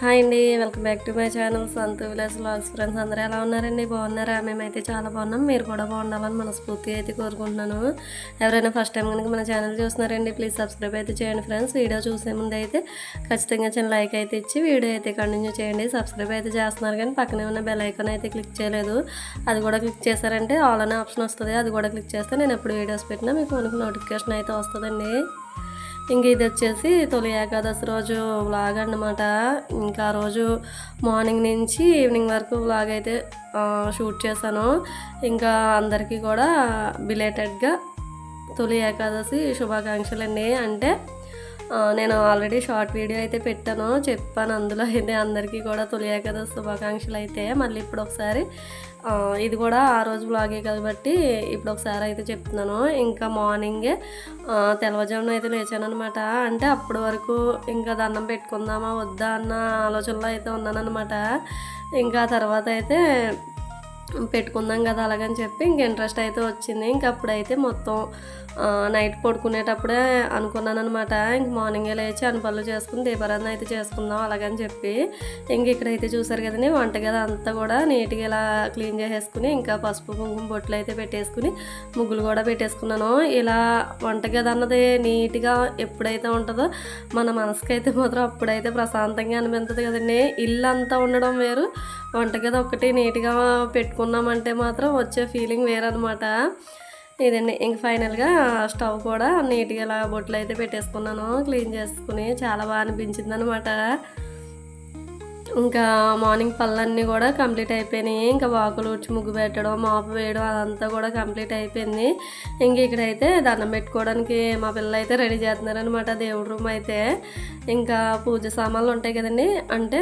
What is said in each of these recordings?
Hi అండి welcome back to my channel. Santhu Vilas vlogs friends అందరూ ఎలా ఉన్నారండి? బాగున్నారా? మేమైతే చాలా బాగున్నాం. మీరు కూడా బాగుండాలని మనస్ఫూర్తిగా అయితే కోరుకుంటున్నాను. ఎవరైనా ఫస్ట్ టైం కనుక మన ఛానల్ చూస్తున్నారండి ప్లీజ్ సబ్స్క్రైబ్ అయితే చేయండి ఫ్రెండ్స్ వీడియో చూసే ముందు అయితే ఖచ్చితంగా చిన్న లైక్ అయితే ఇచ్చి వీడియో అయితే కంటిన్యూ చేయండి. సబ్స్క్రైబ్ అయితే చేస్తున్నారు కానీ పక్కనే ఉన్న బెల్ ఐకాన్ అయితే క్లిక్ చేయలేదు. అది కూడా క్లిక్ చేశారంటే ఆల్ అనే ఆప్షన్ వస్తుంది. అది కూడా క్లిక్ చేస్తే నేను ఎప్పుడు వీడియోస్ పెట్టినా మీకు మనకు నోటిఫికేషన్ అయితే వస్తుందండి. ఇంక ఇది వచ్చేసి తొలి ఏకాదశి రోజు వ్లాగ్ అన్నమాట. ఇంకా ఆ రోజు మార్నింగ్ నుంచి ఈవినింగ్ వరకు వ్లాగ్ అయితే షూట్ చేశాను. ఇంకా అందరికీ కూడా బిలేటెడ్గా తొలి ఏకాదశి శుభాకాంక్షలు అండి అంటే నేను ఆల్రెడీ షార్ట్ వీడియో అయితే పెట్టాను. చెప్పాను అందులో అయితే అందరికీ కూడా తొలి ఏకాదశి శుభాకాంక్షలు అయితే. మళ్ళీ ఇప్పుడు ఒకసారి ఇది కూడా ఆ రోజు బ్లాగే కాబట్టి ఇప్పుడు ఒకసారి అయితే చెప్తున్నాను. ఇంకా మార్నింగే తెల్లవజామున అయితే లేచాను అనమాట అంటే అప్పటి వరకు ఇంకా దండం పెట్టుకుందామా వద్దా అన్న ఆలోచనలో అయితే ఉన్నాను అనమాట ఇంకా తర్వాత అయితే పెట్టుకుందాం కదా అలాగని చెప్పి ఇంక ఇంట్రెస్ట్ అయితే వచ్చింది. ఇంక అప్పుడైతే మొత్తం నైట్ పడుకునేటప్పుడే అనుకున్నాను అనమాట ఇంక మార్నింగే లేచి అన్ని పనులు చేసుకుని దీపారాధన అయితే చేసుకుందాం అలాగని చెప్పి ఇంక ఇక్కడైతే చూసారు కదండి వంటగది అంతా కూడా నీట్గా ఇలా క్లీన్ చేసేసుకుని ఇంకా పసుపు కుంకుమ బొట్లు అయితే పెట్టేసుకుని ముగ్గులు కూడా పెట్టేసుకున్నాను. ఇలా వంటగది అన్నది నీట్గా ఎప్పుడైతే ఉంటుందో మన మనసుకైతే అయితే మాత్రం అప్పుడైతే ప్రశాంతంగా అనిపించదు కదండి. ఇల్లు అంతా ఉండడం వేరు వంటగది ఒక్కటి నీట్గా పెట్టు పెట్టుకున్నామంటే మాత్రం వచ్చే ఫీలింగ్ వేరనమాట ఇదండి ఇంక ఫైనల్గా స్టవ్ కూడా నీట్గా ఇలా బొట్లు అయితే పెట్టేసుకున్నాను క్లీన్ చేసుకుని చాలా బాగా అనిపించింది అనమాట ఇంకా మార్నింగ్ పళ్ళన్నీ కూడా కంప్లీట్ అయిపోయినాయి. ఇంకా వాకులు ఉడిచి ముగ్గు పెట్టడం మాపు వేయడం అదంతా కూడా కంప్లీట్ అయిపోయింది. ఇంక ఇక్కడైతే దండం పెట్టుకోవడానికి మా పిల్లలు అయితే రెడీ చేస్తున్నారనమాట దేవుడి రూమ్ అయితే. ఇంకా పూజ సామాన్లు ఉంటాయి కదండి. అంటే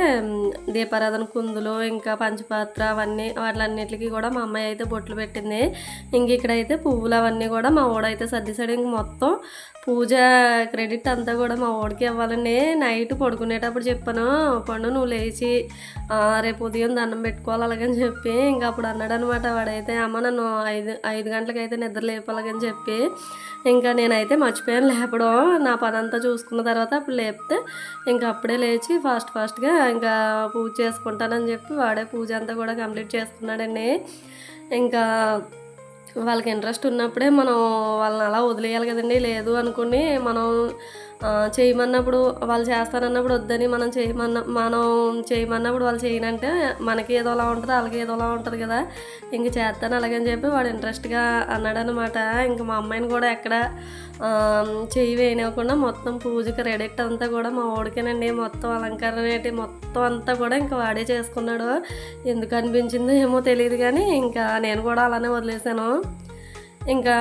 దీపారాధన కుందులు ఇంకా పంచపాత్ర అవన్నీ వాటిలన్నిటికీ కూడా మా అమ్మాయి అయితే బొట్లు పెట్టింది. ఇంక ఇక్కడైతే పువ్వులు అవన్నీ కూడా మా ఊడైతే సర్దిసాడు ఇంక మొత్తం పూజ క్రెడిట్ అంతా కూడా మా వాడికి ఇవ్వాలండి. నైట్ పడుకునేటప్పుడు చెప్పాను పండు నువ్వు లేచి రేపు ఉదయం దండం పెట్టుకోవాలి అలాగని చెప్పి. ఇంకా అప్పుడు అన్నాడు అనమాట వాడైతే అమ్మ నన్ను ఐదు ఐదు గంటలకైతే నిద్ర లేపాలని చెప్పి. ఇంకా నేనైతే మర్చిపోయాను లేపడం. నా పని అంతా చూసుకున్న తర్వాత అప్పుడు లేపితే ఇంకా అప్పుడే లేచి ఫాస్ట్ ఫాస్ట్గా ఇంకా పూజ చేసుకుంటానని చెప్పి వాడే పూజ అంతా కూడా కంప్లీట్ చేసుకున్నాడండి. ఇంకా వాళ్ళకి ఇంట్రెస్ట్ ఉన్నప్పుడే మనం వాళ్ళని అలా వదిలేయాలి కదండి. లేదు అనుకుని మనం చేయమన్నప్పుడు వాళ్ళు చేస్తానన్నప్పుడు వద్దని మనం చేయమన్న మనం చేయమన్నప్పుడు వాళ్ళు చేయనంటే మనకి ఏదోలా ఉంటుంది వాళ్ళకి ఏదోలా ఉంటుంది కదా. ఇంక చేస్తాను అలాగని చెప్పి వాడు ఇంట్రెస్ట్గా అన్నాడనమాట ఇంక మా అమ్మాయిని కూడా ఎక్కడ చేయి చెయ్యి వేయనివ్వకుండా మొత్తం పూజకి రెడెక్ట్ అంతా కూడా మా ఓడికేనండి. మొత్తం అలంకరణ ఏంటి మొత్తం అంతా కూడా ఇంకా వాడే చేసుకున్నాడు. ఎందుకు అనిపించిందో ఏమో తెలియదు కానీ ఇంకా నేను కూడా అలానే వదిలేశాను. ఇంకా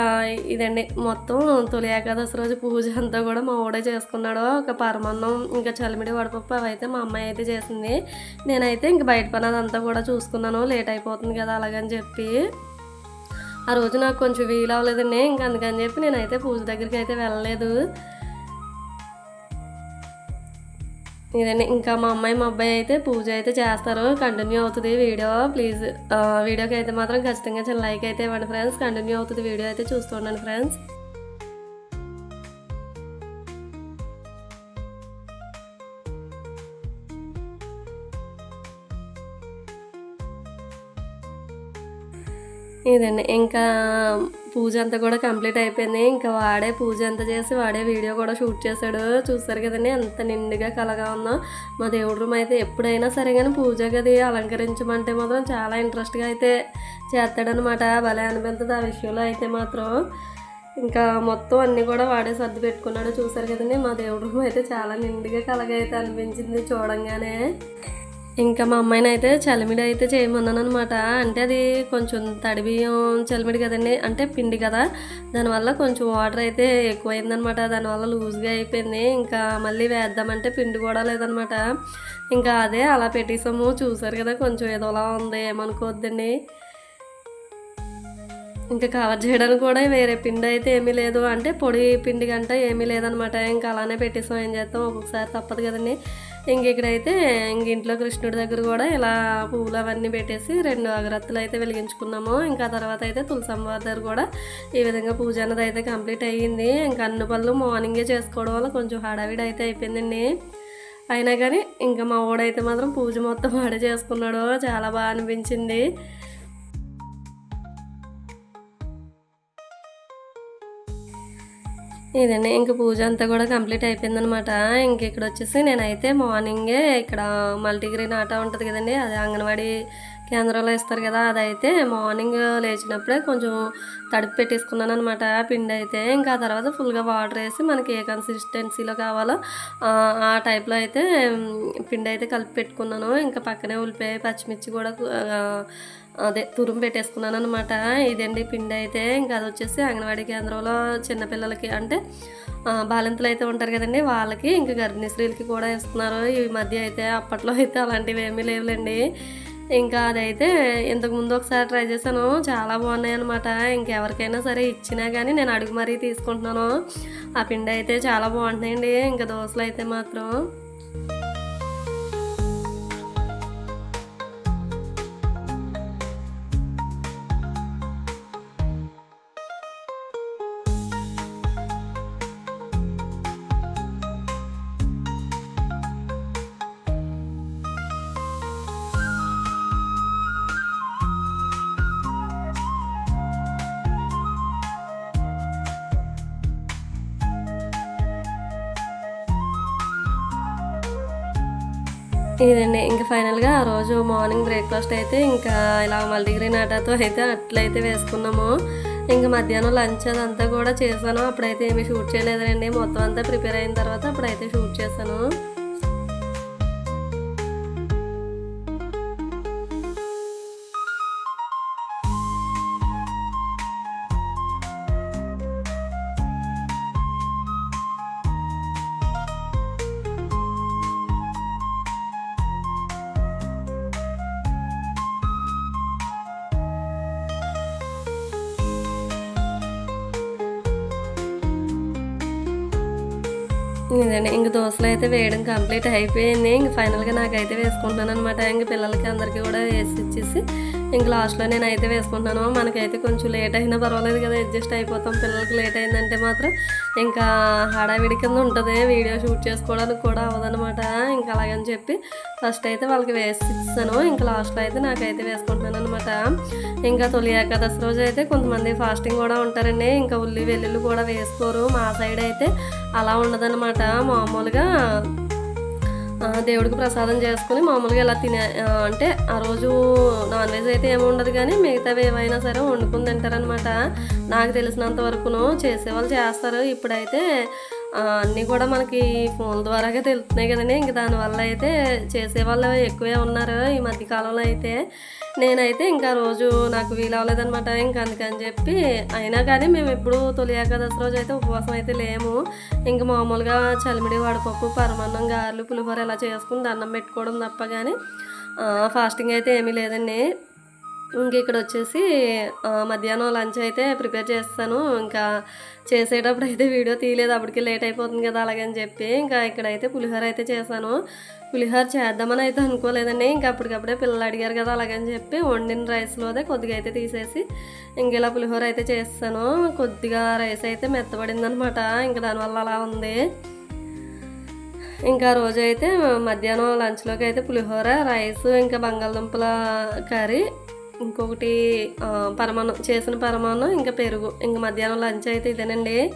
ఇదండి. మొత్తం తొలి ఏకాదశి రోజు పూజ అంతా కూడా మా ఊడే చేసుకున్నాడు. ఒక పరమాన్నం ఇంకా చలిమిడి వడపప్పు అవి అయితే మా అమ్మాయి అయితే చేసింది. నేనైతే ఇంక బయట పని అదంతా కూడా చూసుకున్నాను. లేట్ అయిపోతుంది కదా అలాగని చెప్పి. ఆ రోజు నాకు కొంచెం వీలు అవ్వలేదండి ఇంకా అందుకని చెప్పి నేనైతే పూజ దగ్గరికి అయితే వెళ్ళలేదు. ఇదండి ఇంకా మా అమ్మాయి మా అబ్బాయి అయితే పూజ అయితే చేస్తారు. కంటిన్యూ అవుతుంది వీడియో. ప్లీజ్ వీడియోకి అయితే మాత్రం ఖచ్చితంగా చిన్న లైక్ అయితే ఇవ్వండి ఫ్రెండ్స్ కంటిన్యూ అవుతుంది వీడియో అయితే చూస్తూ ఉండండి ఫ్రెండ్స్ ఇదండి. ఇంకా పూజ అంతా కూడా కంప్లీట్ అయిపోయింది. ఇంకా వాడే పూజ అంతా చేసి వాడే వీడియో కూడా షూట్ చేశాడు. చూస్తారు కదండి ఎంత నిండుగా కలగా ఉందో. మా దేవుడి రూమ్ అయితే ఎప్పుడైనా సరే కానీ పూజ గది అలంకరించమంటే మాత్రం చాలా ఇంట్రెస్ట్గా అయితే చేస్తాడనమాట భలే అనిపిస్తుంది ఆ విషయంలో అయితే మాత్రం. ఇంకా మొత్తం అన్నీ కూడా వాడే సర్ది పెట్టుకున్నాడు. చూసారు కదండి మా దేవుడి రూమ్ అయితే చాలా నిండుగా కలగా అయితే అనిపించింది చూడంగానే. ఇంకా మా అమ్మాయిని అయితే చలిమిడి అయితే చేయమన్నాను అనమాట అంటే అది కొంచెం తడి బియ్యం చలిమిడి కదండి. అంటే పిండి కదా. దానివల్ల కొంచెం వాటర్ అయితే ఎక్కువైందనమాట దానివల్ల లూజ్గా అయిపోయింది. ఇంకా మళ్ళీ వేద్దామంటే పిండి కూడా లేదనమాట ఇంకా అదే అలా పెట్టేసాము. చూసారు కదా కొంచెం ఏదోలా ఉంది. ఏమనుకోవద్దండి. ఇంకా కవర్ చేయడానికి కూడా వేరే పిండి అయితే ఏమీ లేదు. అంటే పొడి పిండి గంట ఏమీ లేదనమాట ఇంకా అలానే పెట్టేసాం. ఏం చేస్తాం? ఒక్కొక్కసారి తప్పదు కదండి. ఇంక ఇక్కడైతే ఇంక ఇంట్లో కృష్ణుడి దగ్గర కూడా ఇలా పువ్వులు అవన్నీ పెట్టేసి రెండు అగరత్తులు అయితే వెలిగించుకున్నాము. ఇంకా తర్వాత అయితే తులసమ్మ దగ్గర కూడా ఈ విధంగా పూజ అన్నది అయితే కంప్లీట్ అయ్యింది. ఇంకా అన్ని పనులు మార్నింగే చేసుకోవడం వల్ల కొంచెం హడావిడి అయితే అయిపోయిందండి. అయినా కానీ ఇంకా మా వాడైతే మాత్రం పూజ మొత్తం వాడే చేసుకున్నాడు. చాలా బాగా అనిపించింది. ఇదండి ఇంక పూజ అంతా కూడా కంప్లీట్ అయిపోయిందనమాట ఇంక ఇక్కడ వచ్చేసి నేనైతే మార్నింగే ఇక్కడ మల్టీగ్రెయిన్ ఆటా ఉంటుంది కదండి అది అంగన్వాడీ కేంద్రంలో ఇస్తారు కదా అదైతే మార్నింగ్ లేచినప్పుడే కొంచెం తడిపి పెట్టేసుకున్నాను అనమాట పిండి అయితే. ఇంకా ఆ తర్వాత ఫుల్గా వాటర్ వేసి మనకి ఏ కన్సిస్టెన్సీలో కావాలో ఆ, టైప్లో అయితే పిండి అయితే కలిపి పెట్టుకున్నాను. ఇంకా పక్కనే ఉల్లిపాయ పచ్చిమిర్చి కూడా అదే తురుము పెట్టేసుకున్నాను అనమాట ఇదండి పిండి అయితే ఇంకా అది వచ్చేసి అంగన్వాడీ కేంద్రంలో చిన్నపిల్లలకి అంటే బాలింతలు అయితే ఉంటారు కదండి వాళ్ళకి ఇంకా గర్భిణీ స్త్రీలకి కూడా ఇస్తున్నారు. ఈ మధ్య అయితే అప్పట్లో అయితే అలాంటివి ఏమీ లేవులేండి. ఇంకా అదైతే ఇంతకుముందు ఒకసారి ట్రై చేశాను చాలా బాగున్నాయి అనమాట ఇంకెవరికైనా సరే ఇచ్చినా కానీ నేను అడుగు మరీ తీసుకుంటున్నాను. ఆ పిండి అయితే చాలా బాగుంటున్నాయండి ఇంకా దోశలు అయితే మాత్రం. ఇదండి. ఇంకా ఫైనల్గా ఆ రోజు మార్నింగ్ బ్రేక్ఫాస్ట్ అయితే ఇంకా ఇలా మల్టీగ్రీన్ ఆటాతో అయితే అట్లయితే వేసుకున్నాము. ఇంకా మధ్యాహ్నం లంచ్ అదంతా కూడా చేశాను. అప్పుడైతే ఏమీ షూట్ చేయలేదండి మొత్తం అంతా ప్రిపేర్ అయిన తర్వాత అప్పుడైతే షూట్ చేశాను. ఇదండి ఇంక దోశలు అయితే వేయడం కంప్లీట్ అయిపోయింది. ఇంక ఫైనల్గా నాకైతే వేసుకుంటున్నాను అనమాట ఇంక పిల్లలకి అందరికీ కూడా వేసి ఇచ్చేసి ఇంక లాస్ట్లో నేనైతే వేసుకుంటాను. వేసుకుంటున్నాను మనకైతే కొంచెం లేట్ అయినా పర్వాలేదు కదా అడ్జస్ట్ అయిపోతాం. పిల్లలకి లేట్ అయిందంటే మాత్రం ఇంకా హడావిడి కింద ఉంటుంది. వీడియో షూట్ చేసుకోవడానికి కూడా అవ్వదనమాట ఇంకా అలాగని చెప్పి ఫస్ట్ అయితే వాళ్ళకి వేసి ఇస్తాను ఇంకా లాస్ట్లో అయితే నాకైతే వేసుకుంటున్నాను అనమాట ఇంకా తొలి ఏకాదశి రోజు అయితే కొంతమంది ఫాస్టింగ్ కూడా ఉంటారండి. ఇంకా ఉల్లి వెల్లుల్లి కూడా వేసుకోరు. మా సైడ్ అయితే అలా ఉండదన్నమాట. మామూలుగా దేవుడికి ప్రసాదం చేసుకుని మామూలుగా ఇలా తినే అంటే ఆ రోజు నాన్ వెజ్ అయితే ఏమి ఉండదు కానీ మిగతావి ఏమైనా సరే వండుకుని తింటారనమాట నాకు తెలిసినంత వరకును చేసేవాళ్ళు చేస్తారు. ఇప్పుడైతే అన్నీ కూడా మనకి ఫోన్ ద్వారాగా తెలుస్తున్నాయి కదండి. ఇంక దానివల్ల అయితే చేసేవాళ్ళు ఎక్కువే ఉన్నారు ఈ మధ్య కాలంలో అయితే. నేనైతే ఇంకా రోజు నాకు వీలు అవ్వలేదనమాట ఇంకా అందుకని చెప్పి అయినా కానీ మేము ఎప్పుడు తొలి ఏకాదశి రోజు అయితే ఉపవాసం అయితే లేము. ఇంకా మామూలుగా చలిమిడి వడపప్పు పరమాన్నం గారెలు పులిహోర ఇలా చేసుకుని దండం పెట్టుకోవడం తప్ప కానీ ఫాస్టింగ్ అయితే ఏమీ లేదండి. ఇంక ఇక్కడ వచ్చేసి మధ్యాహ్నం లంచ్ అయితే ప్రిపేర్ చేస్తాను. ఇంకా చేసేటప్పుడు అయితే వీడియో తీయలేదు. అప్పటికి లేట్ అయిపోతుంది కదా అలాగని చెప్పి ఇంకా ఇక్కడైతే పులిహోర అయితే చేశాను. పులిహోర చేద్దామని అయితే అనుకోలేదండి. ఇంకా అప్పటికప్పుడే పిల్లలు అడిగారు కదా అలాగని చెప్పి వండిన రైస్లోదే కొద్దిగా అయితే తీసేసి ఇంక ఇలా పులిహోర అయితే చేస్తాను. కొద్దిగా రైస్ అయితే మెత్తబడింది అనమాట ఇంకా దానివల్ల అలా ఉంది. ఇంకా రోజు అయితే మధ్యాహ్నం లంచ్లోకి అయితే పులిహోర రైస్ ఇంకా బంగాళదుంపల కర్రీ ఇంకొకటి పరమాన్నం చేసిన పరమాన్నం ఇంకా పెరుగు. ఇంకా మధ్యాహ్నం లంచ్ అయితే ఇదేనండి.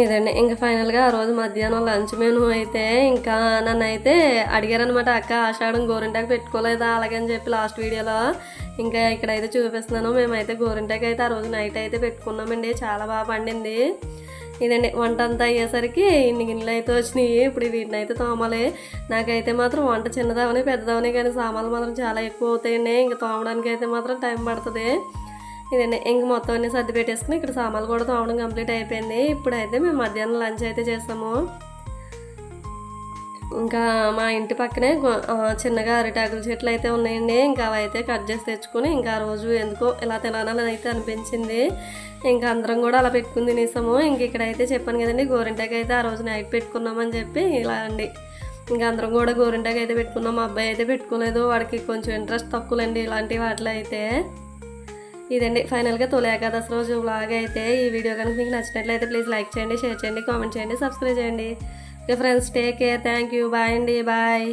ఇదండి. ఇంకా ఫైనల్గా ఆ రోజు మధ్యాహ్నం లంచ్ మెనూ అయితే ఇంకా నన్ను అయితే అడిగారనమాట అక్క ఆషాఢం గోరింటాకు పెట్టుకోలేదా? అలాగని చెప్పి లాస్ట్ వీడియోలో ఇంకా ఇక్కడైతే చూపిస్తున్నాను. మేమైతే గోరింటాకు అయితే ఆ రోజు నైట్ అయితే పెట్టుకున్నామండి. చాలా బాగా పండింది. ఇదండి వంట అంతా అయ్యేసరికి ఇన్ని గిన్నెలు అయితే వచ్చినాయి. ఇప్పుడు వీటిని అయితే తోమాలి. నాకైతే మాత్రం వంట చిన్నదవని పెద్దదవని కానీ సామాన్లు మాత్రం చాలా ఎక్కువ అవుతాయండి. ఇంకా తోమడానికి అయితే మాత్రం టైం పడుతుంది. ఇదండి ఇంక మొత్తం అన్ని సర్ది పెట్టేసుకుని ఇక్కడ సామాన్లు కూడా తోమడం కంప్లీట్ అయిపోయింది. ఇప్పుడైతే మేము మధ్యాహ్నం లంచ్ అయితే చేస్తాము. ఇంకా మా ఇంటి పక్కనే చిన్నగా అరిటాకుల చెట్లు అయితే ఉన్నాయండి. ఇంకా అవి అయితే కట్ చేసి తెచ్చుకొని ఇంకా ఆ రోజు ఎందుకో ఇలా తినాలని అయితే అనిపించింది. ఇంకా అందరం కూడా అలా పెట్టుకుని తినేసాము. ఇంక ఇక్కడైతే చెప్పాను కదండి గోరింటాకు అయితే ఆ రోజు నైట్ పెట్టుకున్నామని చెప్పి ఇలా అండి. ఇంకా అందరం కూడా గోరింటాకు అయితే పెట్టుకున్నాం. మా అబ్బాయి అయితే పెట్టుకోలేదు. వాడికి కొంచెం ఇంట్రెస్ట్ తక్కువలేండి ఇలాంటి వాటిలో అయితే. ఇదండి. ఫైనల్గా తొలి ఏకాదశి రోజు వ్లాగ్ అయితే ఈ వీడియో కనుక మీకు నచ్చినట్లయితే ప్లీజ్ లైక్ చేయండి షేర్ చేయండి కామెంట్ చేయండి సబ్స్క్రైబ్ చేయండి. Okay friends take care thank you bye అండి. బాయ్